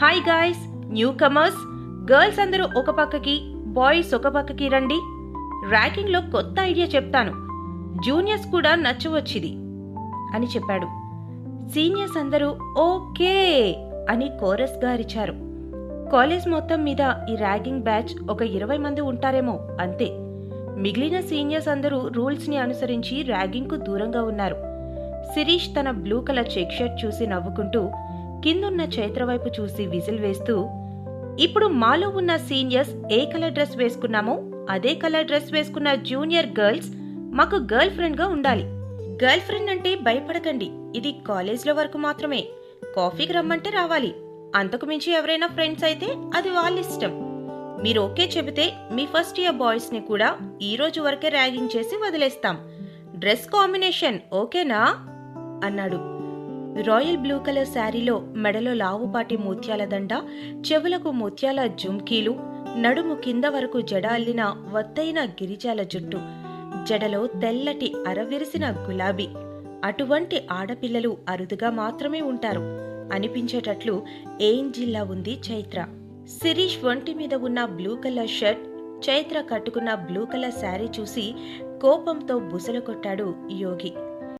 Hi guys newcomers girls అందరూ ఒక పక్కకి బాయ్స్ ఒక పక్కకి రండి. ర్యాకింగ్లో కొత్త ఐడియా చెప్తాను. జూనియర్స్ కూడా నచ్చవచ్చిది అని చెప్పాడు. సీనియర్స్ అందరూ ఓకే అని కోరస్గా అరిచారు కాలేజ్ మొత్తం మీద ఈ ర్యాగింగ్ బ్యాచ్ ఒక ఇరవై మంది ఉంటారేమో అంతే. మిగిలిన సీనియర్స్ అందరూ రూల్స్ని అనుసరించి ర్యాగింగ్కు దూరంగా ఉన్నారు. శిరీష్ తన బ్లూ కలర్ చెక్ షర్ట్ చూసి నవ్వుకుంటూ కిందున్న చైత్ర వైపు చూసి విజిల్ వేస్తూ ఇప్పుడు మాలో ఉన్న సీనియర్స్ ఏ కలర్ డ్రెస్ వేసుకున్నామో అదే కలర్ డ్రెస్ వేసుకున్న జూనియర్ గర్ల్స్ మాకు గర్ల్ ఫ్రెండ్గా ఉండాలి. గర్ల్ ఫ్రెండ్ అంటే భయపడకండి ఇది కాలేజ్లో వరకు మాత్రమే. కాఫీకి రమ్మంటే రావాలి. అంతకు మించి ఎవరైనా ఫ్రెండ్స్ అయితే అది వాళ్ళ ఇష్టం. మీరు ఓకే చెబితే మీ ఫస్ట్ ఇయర్ బాయ్స్ని కూడా ఈ రోజు వరకే ర్యాగింగ్ చేసి వదిలేస్తాం. డ్రెస్ కాంబినేషన్ ఓకేనా? అన్నాడు. రాయల్ బ్లూ కలర్ శారీలో మెడలో లావుపాటి ముత్యాల దండ చెవులకు ముత్యాల జుమ్కీలు నడుము కింద వరకు జడ అల్లిన వత్తైన గిరిజాల జుట్టు జడలో తెల్లటి అరవిరిసిన గులాబీ. అటువంటి ఆడపిల్లలు అరుదుగా మాత్రమే ఉంటారు. అనిపించేటట్లు ఏంజిల్లా ఉంది చైత్ర? శిరీష్ ఒంటి మీద ఉన్న బ్లూ కలర్ షర్ట్ చైత్ర కట్టుకున్న బ్లూ కలర్ శారీ చూసి కోపంతో బుసలు కొట్టాడు యోగి.